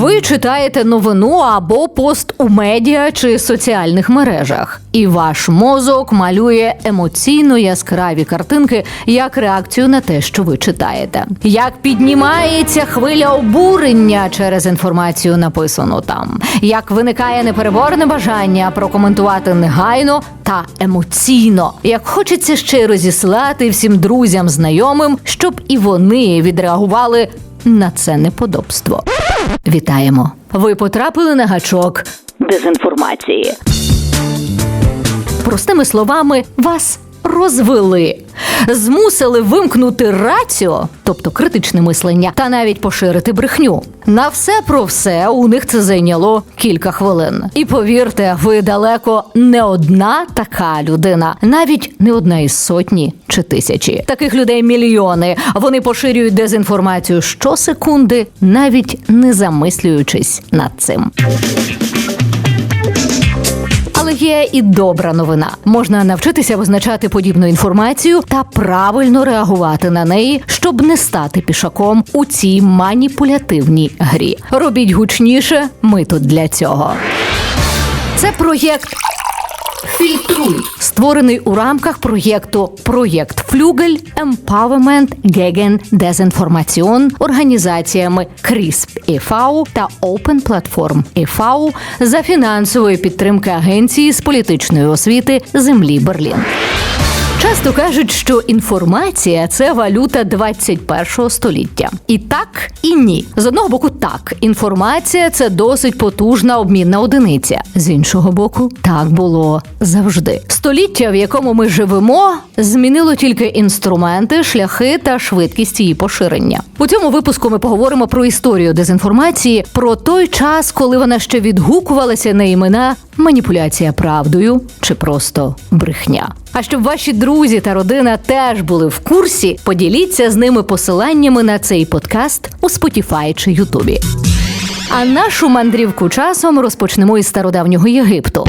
Ви читаєте новину або пост у медіа чи соціальних мережах, і ваш мозок малює емоційно яскраві картинки як реакцію на те, що ви читаєте. Як піднімається хвиля обурення через інформацію, написану там, як виникає непереборне бажання прокоментувати негайно та емоційно, як хочеться ще розіслати всім друзям, знайомим, щоб і вони відреагували на це неподобство. Вітаємо! Ви потрапили на гачок дезінформації. Простими словами, вас розвели, змусили вимкнути раціо, тобто критичне мислення, та навіть поширити брехню. На все про все у них це зайняло кілька хвилин. І повірте, ви далеко не одна така людина, навіть не одна із сотні чи тисячі. Таких людей мільйони. Вони поширюють дезінформацію щосекунди, навіть не замислюючись над цим. Є і добра новина. Можна навчитися визначати подібну інформацію та правильно реагувати на неї, щоб не стати пішаком у цій маніпулятивній грі. Робіть гучніше, ми тут для цього. Це проєкт Фільтруй, створений у рамках проєкту Проєкт Флюгель Empowerment Gegen Desinformation організаціями CRISP e.V. та Open Platform e.V. за фінансової підтримки агенції з політичної освіти землі Берлін. Часто кажуть, що інформація це валюта 21 століття. І так, і ні. З одного боку, так, інформація це досить потужна обмінна одиниця. З іншого боку, так було завжди. Століття, в якому ми живемо, змінило тільки інструменти, шляхи та швидкість її поширення. У цьому випуску ми поговоримо про історію дезінформації, про той час, коли вона ще відгукувалася на імена маніпуляція правдою чи просто брехня. А щоб ваші друзі та родина теж були в курсі, поділіться з ними посиланнями на цей подкаст у Spotify чи Ютубі. А нашу мандрівку часом розпочнемо із стародавнього Єгипту.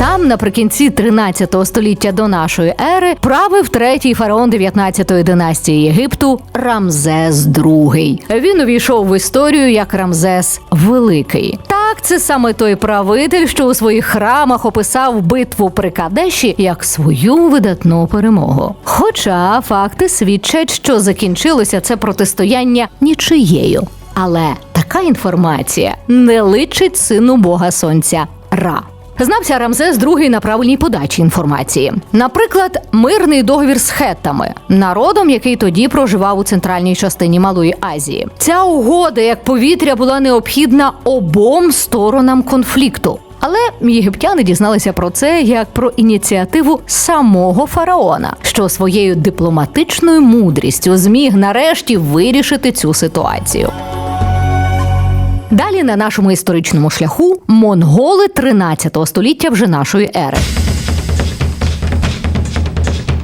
Там, наприкінці 13 століття до нашої ери, правив третій фараон 19-ї династії Єгипту Рамзес II. Він увійшов в історію як Рамзес Великий. Так, це саме той правитель, що у своїх храмах описав битву при Кадеші як свою видатну перемогу. Хоча факти свідчать, що закінчилося це протистояння нічиєю. Але така інформація не личить сину Бога Сонця Ра. Знався Рамзес II на правильній подачі інформації. Наприклад, мирний договір з хеттами, народом, який тоді проживав у центральній частині Малої Азії. Ця угода, як повітря, була необхідна обом сторонам конфлікту. Але єгиптяни дізналися про це як про ініціативу самого фараона, що своєю дипломатичною мудрістю зміг нарешті вирішити цю ситуацію. Далі на нашому історичному шляху монголи 13 століття вже нашої ери.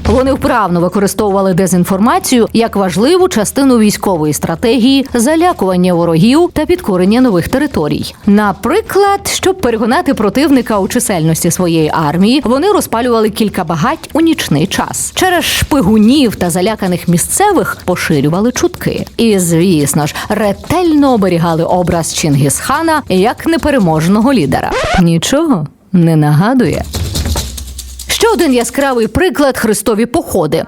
Вони вправно використовували дезінформацію як важливу частину військової стратегії, залякування ворогів та підкорення нових територій. Наприклад, щоб переконати противника у чисельності своєї армії, вони розпалювали кілька багать у нічний час. Через шпигунів та заляканих місцевих поширювали чутки. І, звісно ж, ретельно оберігали образ Чингісхана як непереможного лідера. Нічого не нагадує. Ще один яскравий приклад Христові походи.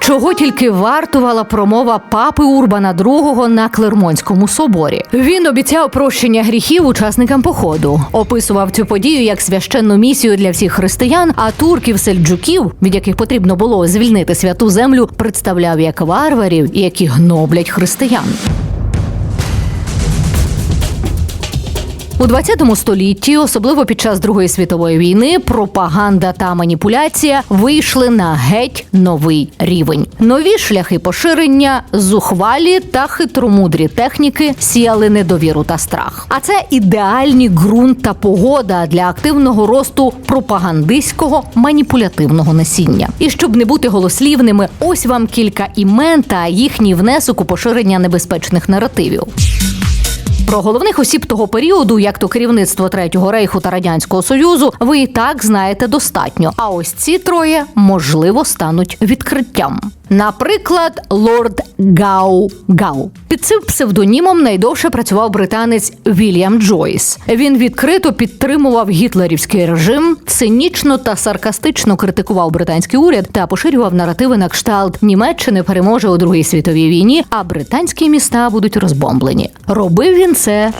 Чого тільки вартувала промова папи Урбана II на Клермонському соборі. Він обіцяв прощення гріхів учасникам походу, описував цю подію як священну місію для всіх християн. А турків сельджуків, від яких потрібно було звільнити святу землю, представляв як варварів, які гноблять християн. У 20 столітті, особливо під час Другої світової війни, пропаганда та маніпуляція вийшли на геть новий рівень. Нові шляхи поширення, зухвалі та хитромудрі техніки сіяли недовіру та страх. А це ідеальні ґрунт та погода для активного росту пропагандистського маніпулятивного насіння. І щоб не бути голослівними, ось вам кілька імен та їхній внесок у поширення небезпечних наративів. Про головних осіб того періоду, як то керівництво Третього рейху та радянського союзу, ви і так знаєте достатньо. А ось ці троє можливо стануть відкриттям. Наприклад, лорд Гау Гау. Під цим псевдонімом найдовше працював британець Вільям Джойс. Він відкрито підтримував гітлерівський режим, цинічно та саркастично критикував британський уряд та поширював наративи на кшталт Німеччини переможе у Другій світовій війні, а британські міста будуть розбомблені. Робив він це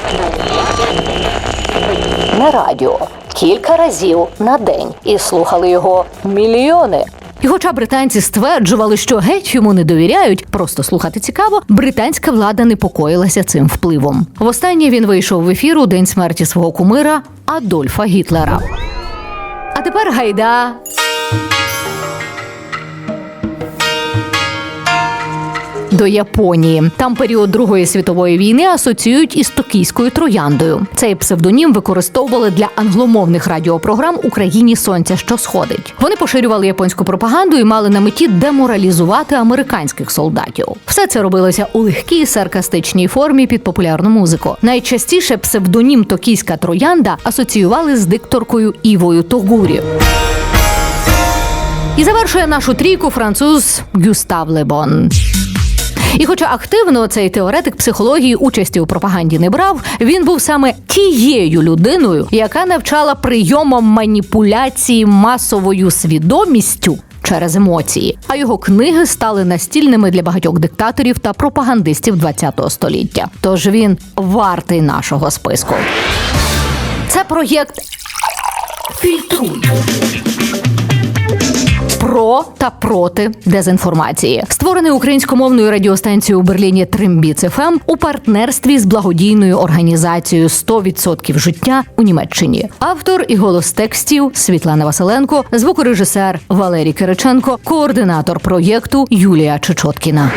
на радіо кілька разів на день і слухали його мільйони. І хоча британці стверджували, що геть йому не довіряють, просто слухати цікаво, британська влада непокоїлася цим впливом. Востаннє він вийшов в ефір у день смерті свого кумира Адольфа Гітлера. А тепер гайда. До Японії там період Другої світової війни асоціюють із токійською трояндою. Цей псевдонім використовували для англомовних радіопрограм Україні Сонця, що сходить. Вони поширювали японську пропаганду і мали на меті деморалізувати американських солдатів. Все це робилося у легкій саркастичній формі під популярну музику. Найчастіше псевдонім Токійська троянда асоціювали з дикторкою Івою Тогурі. І завершує нашу трійку француз Гюстав Лебон. І, хоча активно цей теоретик психології участі у пропаганді не брав, він був саме тією людиною, яка навчала прийомам маніпуляції масовою свідомістю. Через емоції, а його книги стали настільними для багатьох диктаторів та пропагандистів ХХ століття. Тож він вартий нашого списку. Це проєкт Фільтруй про та проти дезінформації, створений українськомовною радіостанцією у Берліні Тримбіц ФМ у партнерстві з благодійною організацією «100% життя у Німеччині. Автор і голос текстів Світлана Василенко, звукорежисер Валерій Кириченко, координатор проєкту Юлія Чечоткіна.